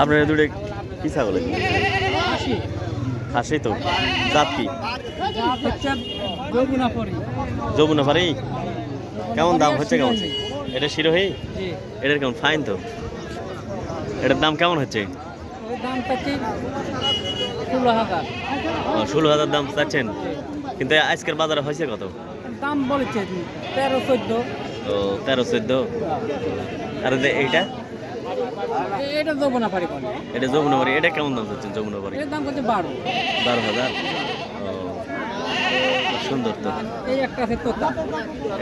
আপনার দুটো কি ছাগল খাসি। তো। জাত কি? যমুনা পারি কেমন দাম হচ্ছে কেমন? এটা শিরোহী এটার কেমন? ফাইন তো। এটার দাম কেমন হচ্ছে? ষোলো হাজার। ও, ষোলো হাজার দাম চাচ্ছেন। কিন্তু আজকের বাজারে হয়েছে কত? দাম বলেছে তেরো চোদ্দ। ও তেরো চোদ্দ। আর এইটা? এটা দেবো না পারি এটা যমুনা পারি এটা কেমন দাম চাচ্ছেন যমুনা পারি? এর দাম করছে বারো। বারো হাজার। সুন্দর তো।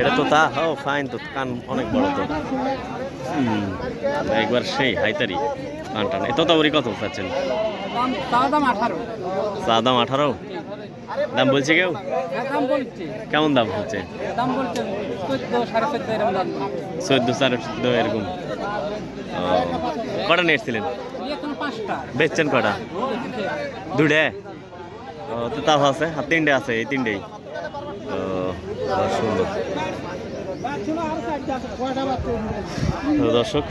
এটা তো তা ও ফাইন তো কান অনেক বড় তো। হুম, একবার সেই হাইতারি কান টান এত তাবরি কত পাচ্ছেন চা দাম আঠারো। দাম বলছে কেউ? হ্যাঁ কেমন দাম হচ্ছে? বলছে চোদ্দ সাড়ে চোদ্দ এরকম কটা নিয়ে এসেছিলেন? বেচছেন কটা? দুটে ও তো তাও আছে। আর তিনটে আছে এই তিনটেই। সুন্দর। দর্শক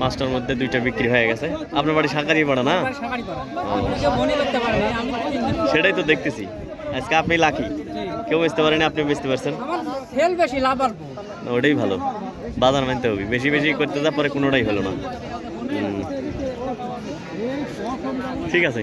পাঁচটার মধ্যে দুইটা বিক্রি হয়ে গেছে। আপনার বাড়ি সাকারি পড়া না? সেটাই তো দেখতেছি। আজকে আপনি লাকি কেউ বেচতে পারেনি আপনি বেচতে পারছেন। ওটাই ভালো। বাজার মানতে হবে। বেশি বেশি করতে যা পরে কোনোটাই হলো না। ঠিক আছে।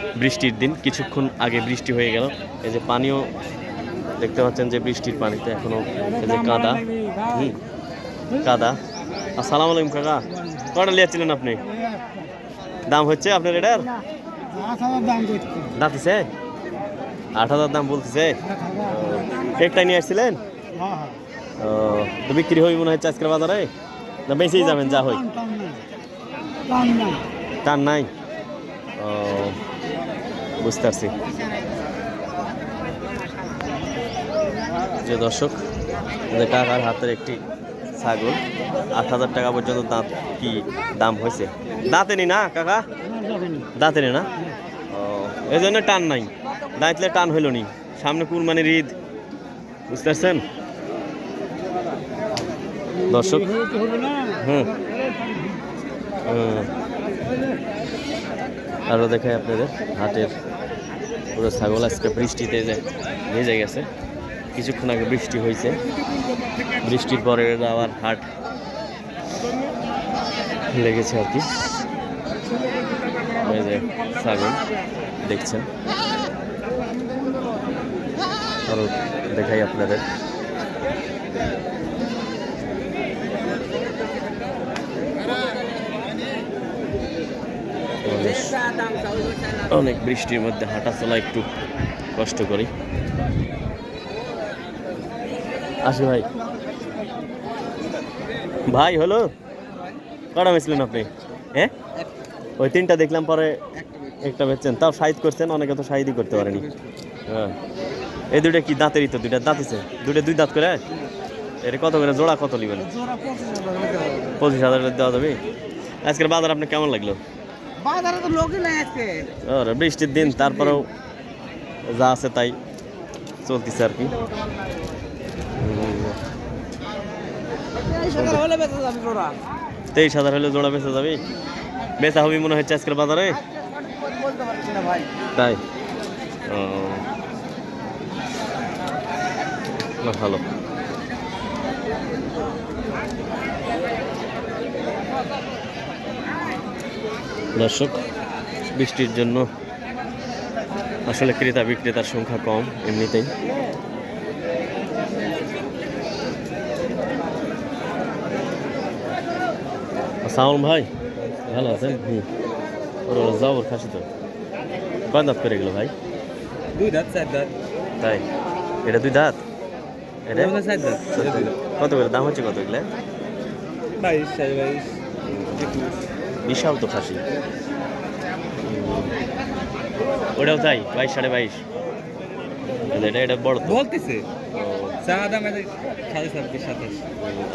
বৃষ্টির দিন কিছুক্ষণ আগে বৃষ্টি হয়ে গেল। এই যে পানিও দেখতে পাচ্ছেন যে বৃষ্টির পানিতে এখনও এই যে কাদা। হুম কাদা। আসসালামু আলাইকুম কাকা। কটা লিয়াচ্ছিলেন আপনি? দাম হচ্ছে আপনার এটার? আট হাজার দাম দাঁতিছে আট হাজার দাম বলতেছে। কেকটা নিয়ে আসছিলেন? ও, তো বিক্রি হই মনে হচ্ছে আজকের বাজারে? না বেঁচেই যাবেন যা হই টান নাই? বুঝতে পারছি। যে দর্শক কাকার হাতের একটি ছাগল, আট হাজার টাকা পর্যন্ত দাঁত কি দাম হয়েছে? দাঁতেনি না, কাকা? দাঁতেনি না? ও এই জন্য টান নাই। দাঁতলে টান হইল নি। সামনে কুরবানির ঈদ, বুঝতে পারছেন? দর্শক, হুম। আরও দেখাই আপনাদের হাটের পুরো ছাগল আজকে বৃষ্টিতে যে ভেজে গেছে। কিছুক্ষণ আগে বৃষ্টি হয়েছে। বৃষ্টির পরে আবার হাট লেগেছে আর কি। ছাগল দেখছেন। আরও দেখাই আপনাদের অনেক অনেক বৃষ্টির মধ্যে হাঁটা চলা একটু কষ্ট করি। আসি ভাই। ভাই, হলো? কটা বেচলেন আপনি? হ্যাঁ? ওই তিনটা দেখলাম, পরে একটা বেচছেন। তাও সাইজ করছেন, অনেকে তো সাইজই করতে পারেনি। হ্যাঁ। এই দুইটা কি দাঁতেরই তো? দুইটা দাঁতিছে দুইটা দুই দাঁত করে? এটা কত করে? জোড়া কত নেবেন? পঁচিশ হাজার দেওয়া যাবে। আজকের বাজার আপনার কেমন লাগল? বাজারে তো লোকই নাই আজকে। আর বৃষ্টির দিন তারপরেও যা আছে তাই চলতেছে আর কি। তেইশ হাজার হলে জোড়া। বেচা যাবে? বেচা হবে মনে হচ্ছে আজকের বাজারে? তাই? ভালো। দর্শক বৃষ্টির জন্য আসলে ক্রেতা বিক্রেতার সংখ্যা কম এমনিতেই। সাউন ভাই ভালো আছেন? হুম। ওর যাবর খাসি তো। কয় দাঁত করে গেলো ভাই? দুই দাঁত চার দাঁত। তাই? এটা দুই দাঁত? এটা? চার দাঁত। কত করে? দাম হচ্ছে কত এগুলো? বাইশ সাড়ে বাইশ বিশাল তো খাসি। ওটাও তাই বাইশ সাড়ে বাইশ। এটা এটা বড় বলতেছে ও, চা দাম সাড়ে ছাব্বিশ সাতাশ।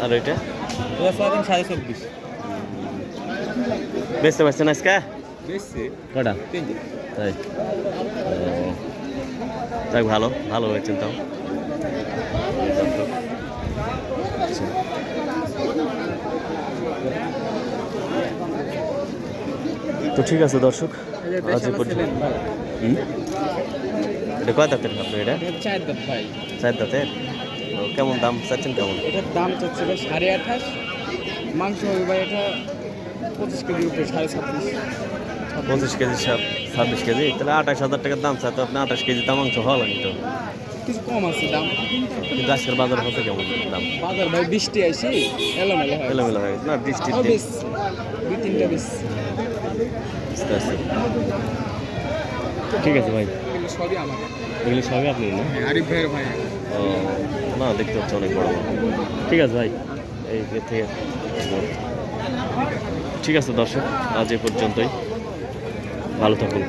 আর এটা ওর চা দাম সাড়ে চব্বিশ। বেচতে পারছে না আজকে? বেশি কটা? তিনটে। তাই। যাক ভালো ভালো হয়েছেন তাও। ঠিক আছে দর্শক আজ? এটা কয় দাঁতের আপনার এটা? চার দাম ভাই। চার দাঁতের? কেমন দাম চাচ্ছেন কেমন? এটার দাম চাচ্ছে ভাই সাড়ে আঠাশ। মাংস হবে ভাই এটা পঁচিশ কেজি উপরে সাড়ে ছাব্বিশ। পঁচিশ কেজি ছাব্বিশ কেজি? তাহলে আঠাশ হাজার টাকার দাম চাই তো আপনি আঠাশ কেজি দাম মাংস হওয়া লাগি তো। কিছু কম আছে দাম। কিন্তু আজকের বাজার হচ্ছে কেমন দাম? বাজার ভাই বৃষ্টি আইসি এলোমেলো এলোমেলো হয়ে না বেশ। দুই তিনটা বেশ। আস্তে পারছি। ঠিক আছে ভাই। এগুলো সবই আপনি না? আরিফ ভাইয়ের ভাই। ও না দেখতে হচ্ছে অনেক বড়। ঠিক আছে ভাই এই থেকে ঠিক আছে দর্শক আজ এ পর্যন্তই। ভালো থাকুন।